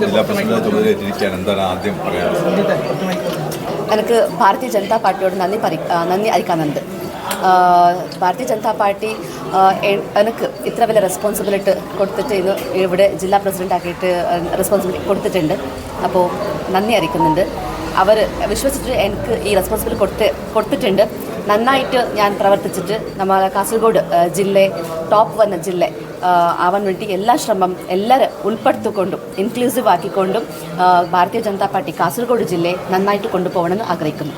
ജില്ലാ പ്രസിഡന്റ് എന്താണ് ആദ്യം പറയാനുള്ളത്? എനിക്ക് ഭാരതീയ ജനതാ പാർട്ടിയോട് നന്ദി പറി നന്ദി അറിയിക്കാനുണ്ട്. ഭാരതീയ ജനതാ പാർട്ടി എനിക്ക് ഇത്ര വലിയ റെസ്പോൺസിബിലിറ്റി കൊടുത്തിട്ട് ഇത് ഇവിടെ ജില്ലാ പ്രസിഡന്റ് ആക്കിയിട്ട് റെസ്പോൺസിബിലിറ്റി കൊടുത്തിട്ടുണ്ട്. അപ്പോൾ നന്ദി അറിയിക്കുന്നുണ്ട്. അവർ വിശ്വസിച്ചിട്ട് എനിക്ക് ഈ റെസ്പോൺസിബിലിറ്റി കൊടുത്ത് കൊടുത്തിട്ടുണ്ട്. നന്നായിട്ട് ഞാൻ പ്രവർത്തിച്ചിട്ട് നമ്മളെ കാസർഗോഡ് ജില്ലയെ ജില്ല ടോപ്പ് വന്ന ജില്ല ആവാൻ വേണ്ടി എല്ലാ ശ്രമം എല്ലാവരും ഉൾപ്പെടുത്തിക്കൊണ്ടും ഇൻക്ലൂസീവ് ആക്കിക്കൊണ്ടും ഭാരതീയ ജനതാ പാർട്ടി കാസർഗോഡ് ജില്ലയെ നന്നായിട്ട് കൊണ്ടുപോകണമെന്ന് ആഗ്രഹിക്കുന്നു.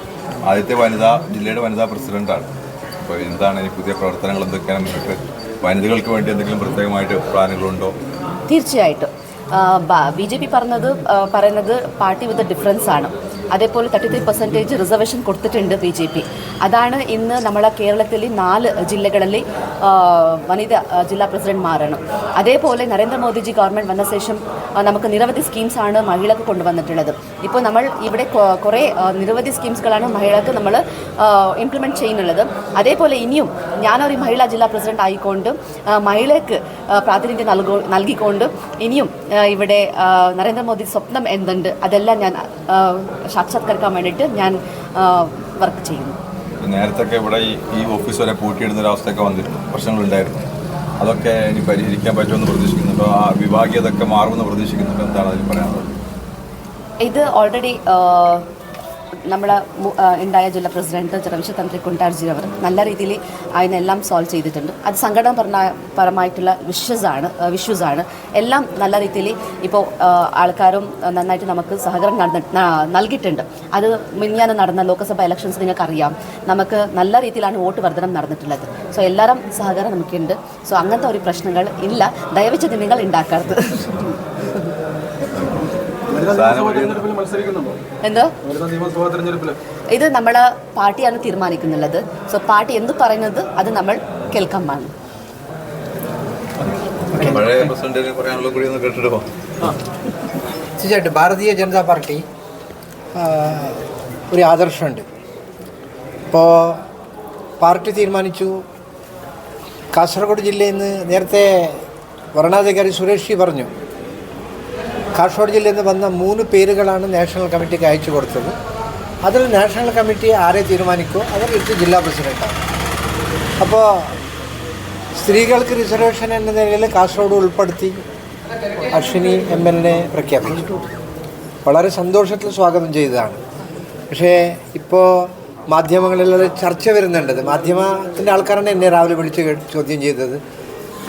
ആദ്യത്തെ വനിതാ ജില്ലയുടെ വനിതാ പ്രസിഡന്റാണ്. അപ്പോൾ എന്താണ് ഈ പുതിയ പ്രവർത്തനങ്ങൾ എന്തൊക്കെയാണ് മുന്നോട്ട് വനിതകൾക്ക് വേണ്ടി എന്തെങ്കിലും പ്രത്യേകമായിട്ട് പ്ലാനുകളുണ്ടോ? തീർച്ചയായിട്ടും. ബി ജെ പി പറഞ്ഞത് പറയുന്നത് പാർട്ടി വിത്ത് ഡിഫറൻസ് ആണ്. അതേപോലെ തേർട്ടി ത്രീ പെർസെന്റേജ് റിസർവേഷൻ കൊടുത്തിട്ടുണ്ട് ബി ജെ പി. അതാണ് ഇന്ന് നമ്മളെ കേരളത്തിലെ നാല് ജില്ലകളിലെ വനിത ജില്ലാ ജില്ലാ പ്രസിഡന്റ്മാരാണ്. അതേപോലെ നരേന്ദ്രമോദിജി ഗവൺമെന്റ് വന്ന ശേഷം നമുക്ക് നിരവധി സ്കീംസാണ് മഹിളക്ക് കൊണ്ടുവന്നിട്ടുള്ളത്. ഇപ്പോൾ നമ്മൾ ഇവിടെ കുറേ നിരവധി സ്കീംസുകളാണ് മഹിളകൾക്ക് നമ്മൾ ഇംപ്ലിമെന്റ് ചെയ്യുന്നുള്ളത്. അതേപോലെ ഇനിയും ഞാനൊരു മഹിളാ ജില്ലാ പ്രസിഡന്റ് ആയിക്കൊണ്ട് മഹിളയ്ക്ക് പ്രാതിനിധ്യം നൽകോ നൽകിക്കൊണ്ട് ഇനിയും ഇവിടെ നരേന്ദ്രമോദി സ്വപ്നം എന്തുണ്ട് അതെല്ലാം ഞാൻ സാക്ഷാത്കരിക്കാൻ വേണ്ടിയിട്ട് ഞാൻ വർക്ക് ചെയ്യുന്നു. നേരത്തെ ഇവിടെ ഈ ഓഫീസ് വരെ പൂട്ടിയിടുന്ന ഒരു അവസ്ഥയൊക്കെ വന്നിരുന്നു. പ്രശ്നങ്ങളുണ്ടായിരുന്നു. അതൊക്കെ ഇനി പരിഹരിക്കാൻ പറ്റുമെന്ന് പ്രതീക്ഷിക്കുന്നുണ്ടോ ആ വിഭാഗീയതൊക്കെ മാറുമെന്ന് പ്രതീക്ഷിക്കുന്നുണ്ടോ എന്താണ് അതിൽ പറയാനുള്ളത്? ഇത് ഓൾറെഡി നമ്മുടെ ഉണ്ടായ ജില്ലാ പ്രസിഡന്റ് രവീശ തന്ത്രി കുണ്ടാർജി അവർ നല്ല രീതിയിൽ അതിനെല്ലാം സോൾവ് ചെയ്തിട്ടുണ്ട്. അത് സംഘടന പരമായിട്ടുള്ള വിഷസാണ് വിഷ്യൂസാണ് എല്ലാം നല്ല രീതിയിൽ ഇപ്പോൾ ആൾക്കാരും നന്നായിട്ട് നമുക്ക് സഹകരണം നൽകിയിട്ടുണ്ട്. അത് മിനിഞ്ഞാന്ന് നടന്ന ലോക്സഭ ഇലക്ഷൻസ് നിങ്ങൾക്കറിയാം. നമുക്ക് നല്ല രീതിയിലാണ് വോട്ട് വർധനം നടന്നിട്ടുള്ളത്. സോ എല്ലാവരും സഹകരണം നമുക്കുണ്ട്. സോ അങ്ങനത്തെ ഒരു പ്രശ്നങ്ങൾ ഇല്ല. ദയവച്ച് നിങ്ങൾ ഉണ്ടാക്കരുത്. എന്തോ? ഇത് നമ്മളെ പാർട്ടിയാണ് തീരുമാനിക്കുന്നുള്ളത്. സോ പാർട്ടി എന്ത് പറയുന്നത് അത് നമ്മൾ കേൾക്കാൻ പോകാം തീർച്ചയായിട്ടും ഭാരതീയ ജനതാ പാർട്ടി ഒരു ആദർശമുണ്ട്. ഇപ്പോൾ പാർട്ടി തീരുമാനിച്ചു. കാസർഗോഡ് ജില്ലയിൽ നിന്ന് നേരത്തെ വരണാധികാരി സുരേഷ് പറഞ്ഞു. കാസർഗോഡ് ജില്ലയിൽ നിന്ന് വന്ന മൂന്ന് പേരുകളാണ് നാഷണൽ കമ്മിറ്റിക്ക് അയച്ചു കൊടുത്തത്. അതിൽ നാഷണൽ കമ്മിറ്റി ആരെ തീരുമാനിക്കുമോ അവർ ഇട്ട് ജില്ലാ പ്രസിഡന്റാണ് അപ്പോൾ സ്ത്രീകൾക്ക് റിസർവേഷൻ എന്ന നിലയിൽ കാസർഗോഡ് ഉൾപ്പെടുത്തി അശ്വിനി എം എൽ എ പ്രഖ്യാപിച്ചു. വളരെ സന്തോഷത്തിൽ സ്വാഗതം ചെയ്തതാണ്. പക്ഷേ ഇപ്പോൾ മാധ്യമങ്ങളിൽ ചർച്ച വരുന്നുണ്ട്. മാധ്യമത്തിന്റെ ആൾക്കാരാണ് എന്നെ രാവിലെ വിളിച്ച് ചോദ്യം ചെയ്തത്.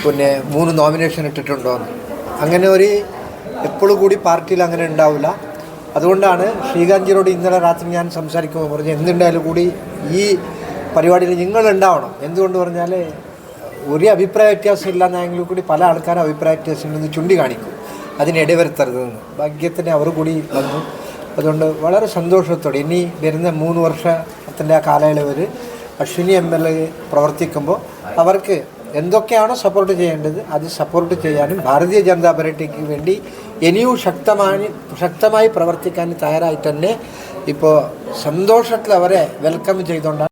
പിന്നെ മൂന്ന് നോമിനേഷൻ ഇട്ടിട്ടുണ്ടോ അങ്ങനെ ഒരു എപ്പോഴും കൂടി പാർട്ടിയിൽ അങ്ങനെ ഉണ്ടാവില്ല. അതുകൊണ്ടാണ് ശ്രീകാന്തിയോട് ഇന്നലെ രാത്രി ഞാൻ സംസാരിക്കുമ്പോൾ പറഞ്ഞു എന്തുണ്ടായാലും കൂടി ഈ പരിപാടിയിൽ നിങ്ങൾ ഉണ്ടാവണം. എന്തുകൊണ്ട് പറഞ്ഞാൽ ഒരു അഭിപ്രായ വ്യത്യാസം ഇല്ലാന്നായെങ്കിലും കൂടി പല ആൾക്കാരും അഭിപ്രായ വ്യത്യാസം ഉണ്ടെന്ന് ചൂണ്ടിക്കാണിക്കും. അതിനിടെ വരുത്തരുതെന്ന് ഭാഗ്യത്തിന് അവർ കൂടി വന്നു. അതുകൊണ്ട് വളരെ സന്തോഷത്തോടെ ഇനി വരുന്ന മൂന്ന് വർഷത്തിന്റെ ആ കാലയളവിൽ അശ്വിനി എം എൽ എ പ്രവർത്തിക്കുമ്പോൾ അവർക്ക് എന്തൊക്കെയാണോ സപ്പോർട്ട് ചെയ്യേണ്ടത് അത് സപ്പോർട്ട് ചെയ്യാനും ഭാരതീയ ജനതാ പാർട്ടിക്ക് വേണ്ടി ഇനിയും ശക്തമായി ശക്തമായി പ്രവർത്തിക്കാൻ തയ്യാറായി തന്നെ. ഇപ്പോൾ സന്തോഷത്തിൽ അവരെ വെൽക്കം ചെയ്തുകൊണ്ടാണ്